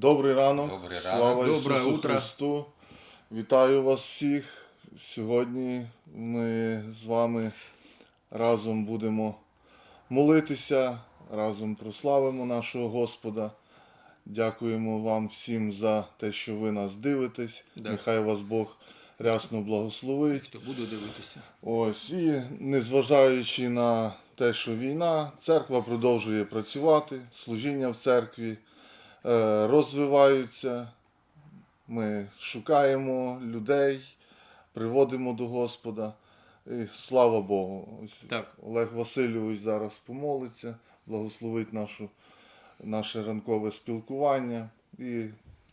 Добрий ранок. Добрий Слава ранок. Доброе Ісусу утро. Христу. Вітаю вас всіх. Сьогодні ми з вами разом будемо молитися, разом прославимо нашого Господа. Дякуємо вам всім за те, що ви нас дивитесь. Да. Нехай вас Бог рясно благословить. Хто буду дивитися. Ось і незважаючи на те, що війна, церква продовжує працювати, служіння в церкві розвиваються. Ми шукаємо людей, приводимо до Господа. І слава Богу. Ось Так. Олег Васильович зараз помолиться, благословить нашу, наше ранкове спілкування і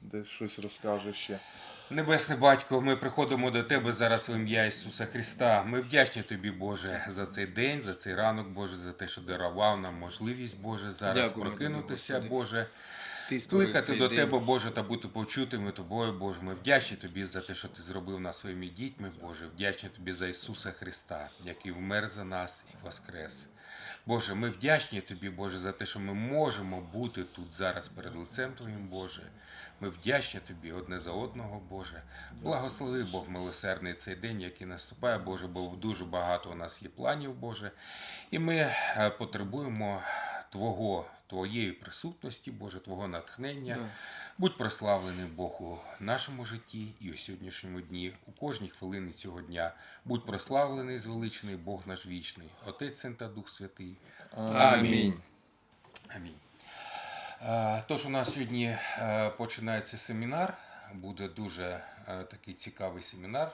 десь щось розкаже ще. Небесний батько, ми приходимо до тебе зараз в ім'я Ісуса Христа. Ми вдячні тобі, Боже, за цей день, за цей ранок, Боже, за те, що дарував нам можливість, Боже, зараз тобі, прокинутися, Господи. Боже. Ти Кликати до. Тебе, Боже, та бути почутими Тобою, Боже. Ми вдячні Тобі за те, що Ти зробив нас своїми дітьми, Боже. Вдячні Тобі за Ісуса Христа, який вмер за нас і воскрес. Боже, ми вдячні Тобі, Боже, за те, що ми можемо бути тут зараз перед лицем Твоїм, Боже. Ми вдячні Тобі одне за одного, Боже. Благослови Бог милосердний цей день, який наступає, Боже, бо дуже багато у нас є планів, Боже. І ми е, потребуємо Твого, Твоєї присутності, Боже, Твого натхнення. Да. Будь прославлений Бог у нашому житті і у сьогоднішньому дні, у кожній хвилині цього дня. Будь прославлений, звеличений Бог наш вічний, Отець Син та Дух Святий. Амінь. Амінь. Е, Тож у нас сьогодні е, починається семінар. Буде дуже такий цікавий семінар.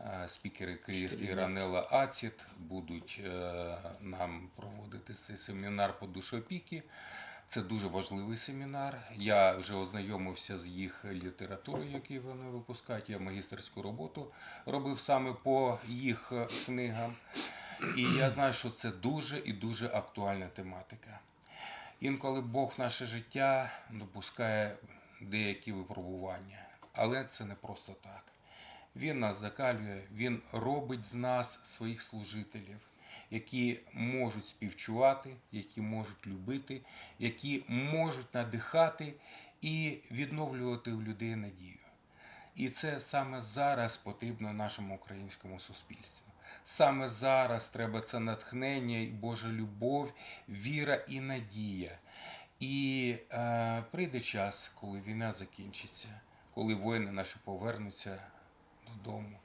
Е, Спікери Кріст і Ранела Ацід будуть е, нам проводити цей семінар по душопіки. Це дуже важливий семінар. Я вже ознайомився з їх літературою, яку вони випускають. Я магістерську роботу робив саме по їх е, книгам. І я знаю, що це дуже і дуже актуальна тематика. Інколи Бог в наше життя допускає деякі випробування, але це не просто так. Він нас закалює, Він робить з нас своїх служителів, які можуть співчувати, які можуть любити, які можуть надихати і відновлювати в людей надію. І це саме зараз потрібно нашому українському суспільству. Саме зараз треба це натхнення і Божа любов, віра і надія. І е, прийде час, коли війна закінчиться, коли воїни наші повернуться додому.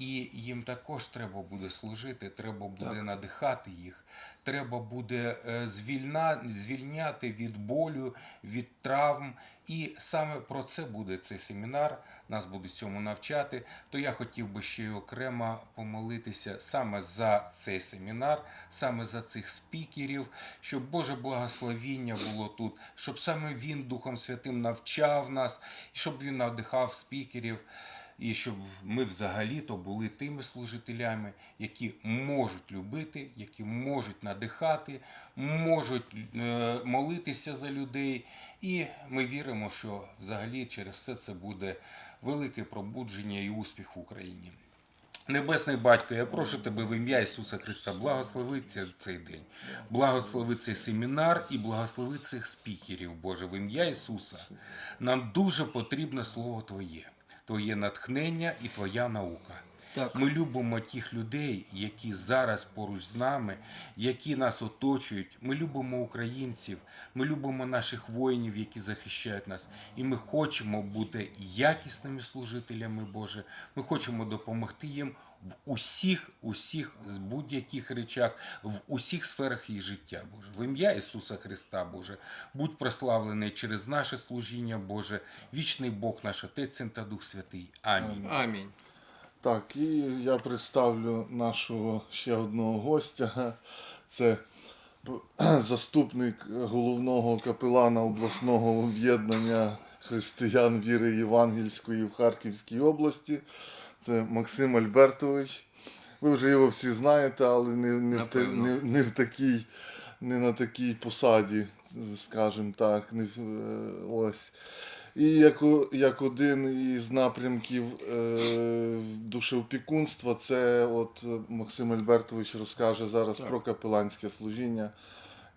І їм також треба буде служити, треба буде Так. надихати їх, треба буде е, звільна, звільняти від болю, від травм. І саме про це буде цей семінар. Нас будуть цьому навчати. То я хотів би ще й окремо помолитися саме за цей семінар, саме за цих спікерів, щоб Боже благословіння було тут, щоб саме Він Духом Святим навчав нас, і щоб він надихав спікерів. І щоб ми взагалі-то були тими служителями, які можуть любити, які можуть надихати, можуть е, молитися за людей. І ми віримо, що взагалі через все це буде велике пробудження і успіх в Україні. Небесний батько, я прошу тебе в ім'я Ісуса Христа, благослови цей день, благослови цей семінар і благослови цих спікерів, Боже, в ім'я Ісуса. Нам дуже потрібне Слово Твоє, Твоє натхнення і Твоя наука. Так. Ми любимо тих людей, які зараз поруч з нами, які нас оточують. Ми любимо українців, ми любимо наших воїнів, які захищають нас. І ми хочемо бути якісними служителями Боже. Ми хочемо допомогти їм в усіх, усіх з будь-яких речах, в усіх сферах їх життя, Боже. В ім'я Ісуса Христа, Боже, будь прославлений через наше служіння, Боже, вічний Бог наш Отець Син та Дух Святий. Амінь. Амінь. Так, і я представлю нашого ще одного гостя. Це заступник головного капелана обласного об'єднання християн віри Євангельської в Харківській області. Це Максим Альбертович. Ви вже його всі знаєте, але не, не, в, не, не в такій, не на такій посаді, скажімо так. Не, е, ось. І як, як один із напрямків е, душеопікунства, це от Максим Альбертович розкаже зараз Так. про капеланське служіння,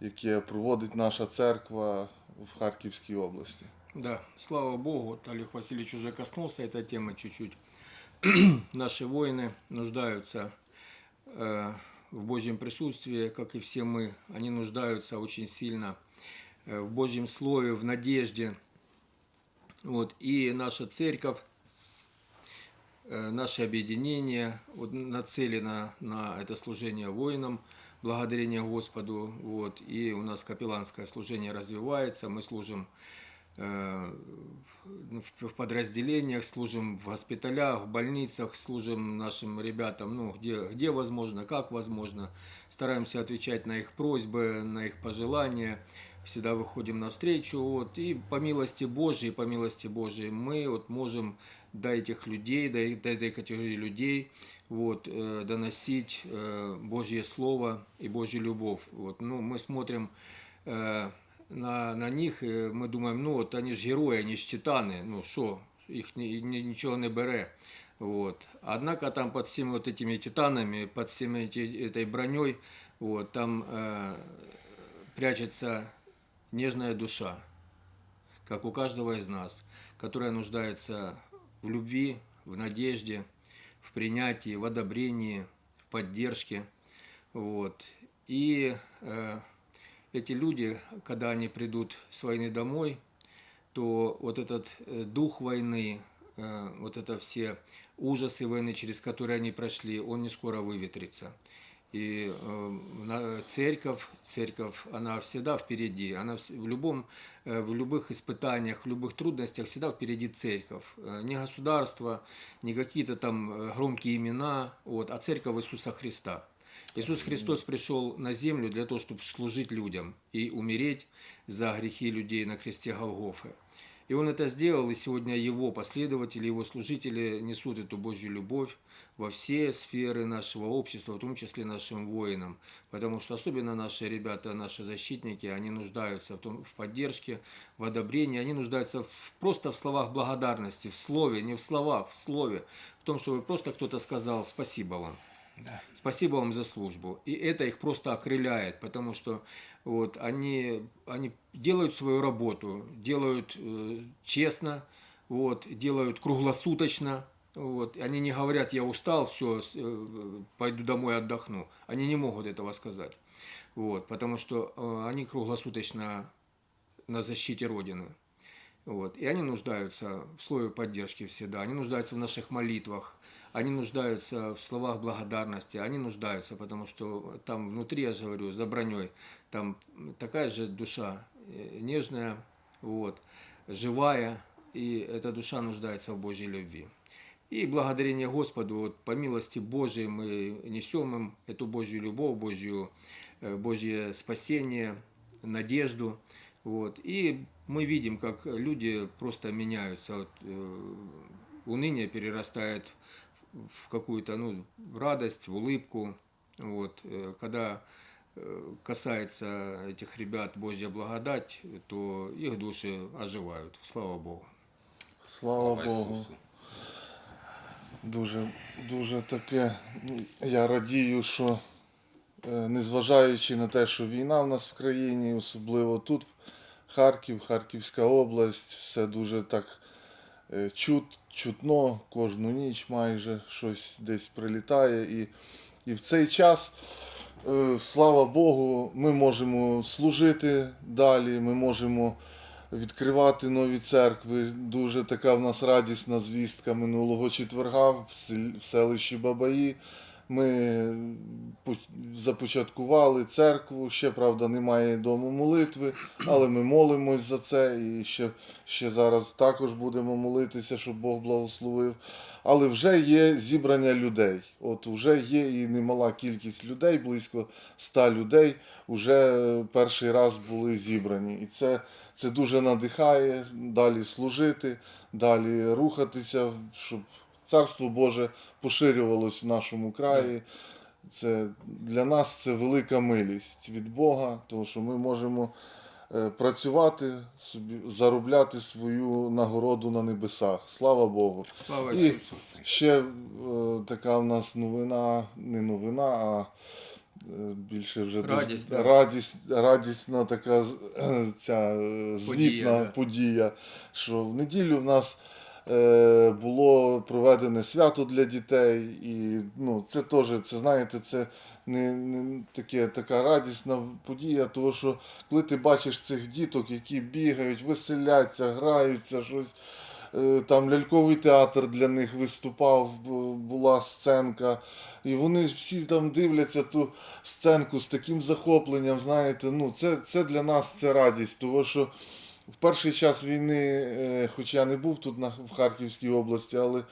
яке проводить наша церква. в Харківській області. Да, слава Богу, Олег Васильевич уже коснулся этой темы чуть-чуть. Наши воины нуждаются э, в Божьем присутствии, как и все мы. Они нуждаются очень сильно э, в Божьем Слове, в надежде. Вот. И наша церковь, э, наше объединение вот, нацелено на это служение воинам, благодарение Господу. Вот. И у нас капелланское служение развивается, мы служим в в подразделениях, служим в госпиталях, в больницах, служим нашим ребятам, ну, где, где возможно, как возможно. Стараемся отвечать на их просьбы, на их пожелания. Всегда выходим навстречу. Вот, и по милости Божьей, по милости Божьей мы вот можем до этих людей, до, до этой категории людей вот, э, доносить э, Божье Слово и Божью любовь. Вот, ну, мы смотрим э, на, на них, і ми думаємо, ну от вони ж герої, вони ж титани, ну що, їх ні, ні- нічого не бере. Вот. Однако там под всеми вот этими титанами, под всеми эти, этой броней, вот, там э, прячется нежная душа, как у каждого из нас, которая нуждается в любви, в надежде, в принятии, в одобрении, в поддержке. Вот. И э, эти люди, когда они придут с войны домой, то вот этот э, дух войны, э, вот это все ужасы войны, через которые они прошли, он не скоро выветрится. И э, церковь, церковь, она всегда впереди, она в любом, в любых испытаниях, в любых трудностях всегда впереди церковь. Не государство, не какие-то там громкие имена, вот, а церковь Иисуса Христа. Иисус Христос пришел на землю для того, чтобы служить людям и умереть за грехи людей на кресте Голгофы. И Он это сделал, и сегодня Его последователи, Его служители несут эту Божью любовь во все сферы нашего общества, в том числе нашим воинам. Потому что особенно наши ребята, наши защитники, они нуждаются в, том, в поддержке, в одобрении, они нуждаются в- просто в словах благодарности, в слове, не в словах, в слове, в том, чтобы просто кто-то сказал «спасибо вам». Да. Спасибо вам за службу. И это их просто окрыляет, потому что вот, они, они делают свою работу, делают э, честно, вот, делают круглосуточно. Вот. Они не говорят, я устал, все, пойду домой отдохну. Они не могут этого сказать. Вот, потому что э, они круглосуточно на защите Родины. Вот. И они нуждаются в слове поддержки всегда, они нуждаются в наших молитвах, они нуждаются в словах благодарности, они нуждаются, потому что там внутри, я же говорю, за броней, там такая же душа э, нежная, вот, живая, и эта душа нуждается в Божьей любви. И благодарение Господу, вот, по милости Божией мы несем им эту Божью любовь, Божью, э, Божье спасение, надежду. Вот. И мы видим, как люди просто меняются. Вот, э, уныние перерастает в какую-то ну, радость, в улыбку. Вот. Э, Когда э, касается этих ребят Божья благодать, то их души оживают. Слава Богу. Слава Богу. Ісусу. Дуже, дуже таке. ну, Я радію, що е, незважаючи на те, що війна в нас в країні, особливо тут, Харків, Харківська область, все дуже так е, чут, чутно, кожну ніч майже щось десь прилітає. І, і в цей час, е, слава Богу, ми можемо служити далі, ми можемо відкривати нові церкви. Дуже така в нас радісна звістка минулого четверга в селищі Бабаї. Ми започаткували церкву. Ще правда немає дому молитви, але ми молимось за це і ще, ще зараз також будемо молитися, щоб Бог благословив. Але вже є зібрання людей. От вже є і немала кількість людей, близько ста людей. Вже перший раз були зібрані. І це, це дуже надихає далі служити, далі рухатися, щоб Царство Боже поширювалось в нашому краї. Це для нас це велика милість від Бога, тому що ми можемо е, працювати собі, заробляти свою нагороду на небесах. Слава Богу. Слава І ще е, така в нас новина, не новина, а більше вже Радість, да. радість, радісна така е, ця е, звітна да. подія, що в неділю в нас е, було проведене свято для дітей, і ну, це теж, це знаєте, це не, не таке, така радісна подія, тому що коли ти бачиш цих діток, які бігають, веселяться, граються, щось. е, Там ляльковий театр для них виступав, була сценка. І вони всі там дивляться ту сценку з таким захопленням. Знаєте, ну це, це для нас це радість, тому що в перший час війни, е, хоч я не був тут на, в Харківській області, але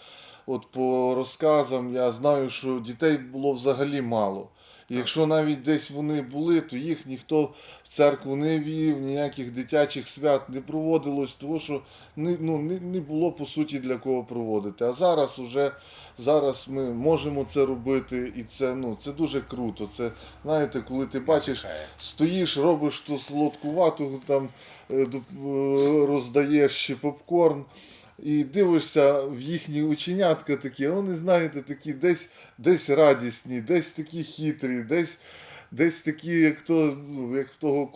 от по розказам я знаю, що дітей було взагалі мало. І якщо навіть десь вони були, то їх ніхто в церкву не вів, ніяких дитячих свят не проводилось, тому що не, ну, не, не було по суті для кого проводити. А зараз уже зараз ми можемо це робити, і це, ну, це дуже круто. Це знаєте, коли ти бачиш стоїш, робиш ту солодкувату, там е, роздаєш ще попкорн. І дивишся в їхні ученятка такі, вони, знаєте, такі десь, десь радісні, десь такі хитрі, десь, десь такі, як то, ну, як в того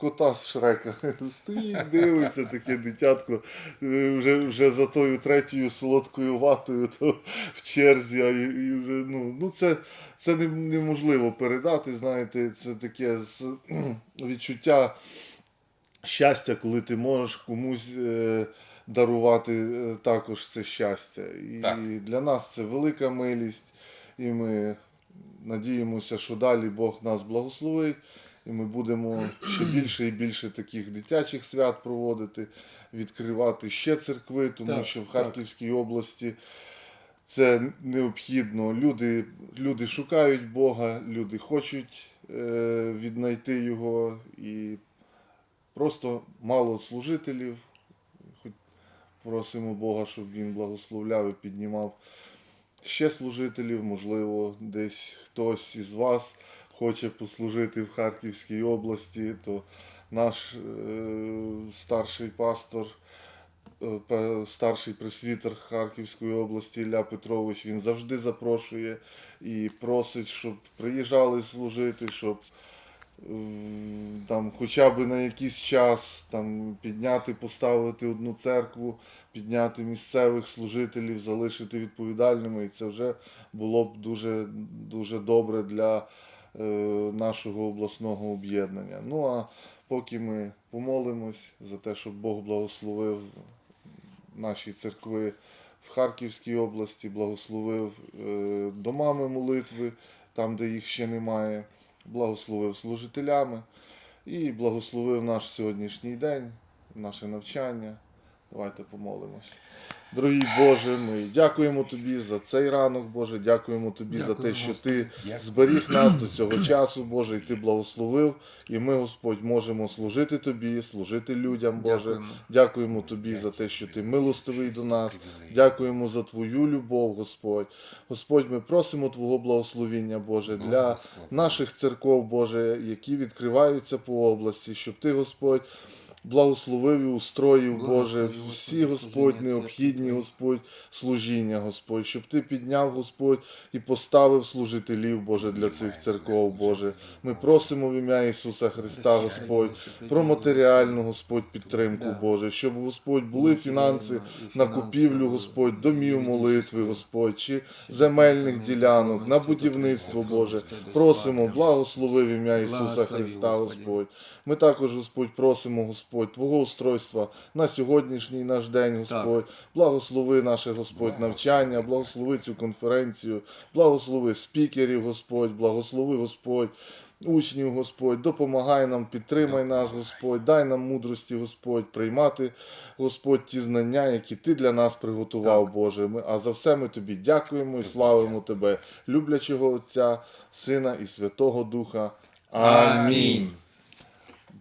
кота з Шрека. Стоїть, дивиться таке дитятко е, вже, вже за тою третьою солодкою ватою то в черзі, а і, і вже, ну, ну це, це неможливо передати, знаєте, це таке відчуття щастя, коли ти можеш комусь е, дарувати е, також це щастя. І Так. для нас це велика милість, і ми надіємося, що далі Бог нас благословить, і ми будемо ще більше і більше таких дитячих свят проводити, відкривати ще церкви, тому Так, що в так. Харківській області. Це необхідно. Люди, люди шукають Бога, люди хочуть е, віднайти Його і просто мало служителів. Хоч просимо Бога, щоб він благословляв і піднімав ще служителів. Можливо, десь хтось із вас хоче послужити в Харківській області, то наш е, старший пастор. е, Старший пресвітер Харківської області Ілля Петрович він завжди запрошує і просить, щоб приїжджали служити, щоб там хоча б на якийсь час там, підняти, поставити одну церкву, підняти місцевих служителів, залишити відповідальними. І це вже було б дуже, дуже добре для е, нашого обласного об'єднання. Ну а поки ми помолимось за те, щоб Бог благословив наші церкви в Харківській області, благословив е, домами молитви, там, де їх ще немає, благословив служителями і благословив наш сьогоднішній день, наше навчання. Давайте помолимось. Дорогий Боже, ми дякуємо Тобі за цей ранок, Боже, дякуємо Тобі за те, що Ти Дякую. зберіг нас до цього часу, Боже, і Ти благословив. І ми, Господь, можемо служити Тобі, служити людям, Боже. Дякуємо. Дякуємо Тобі за те, що Ти милостивий до нас. Дякуємо за Твою любов, Господь. Господь, ми просимо Твого благословіння, Боже, для наших церков, Боже, які відкриваються по області, щоб Ти, Господь, благословив і устроїв, Боже, всі, Господь, необхідні. Господь, служіння, Господь, щоб Ти підняв, Господь, і поставив служителів, Боже, для цих церков, Боже. Ми просимо в ім'я Ісуса Христа, Господь, про матеріальну, Господь, підтримку, Боже, щоб, Господь, були фінанси на купівлю, Господь, домів молитви, Господь, чи земельних ділянок, на будівництво, Боже. Просимо, благослови в ім'я Ісуса Христа, Господь. Ми також, Господь, просимо, Господь, Твого устройства на сьогоднішній наш день, Господь. Благослови наше, Господь, навчання, благослови цю конференцію, благослови спікерів, Господь, благослови, Господь. Учнів, Господь, допомагай нам, підтримай нас, Господь, дай нам мудрості, Господь, приймати, Господь, ті знання, які Ти для нас приготував, Боже. Ми, а за все ми Тобі дякуємо і славимо Тебе, люблячого Отця, Сина і Святого Духа. Амінь.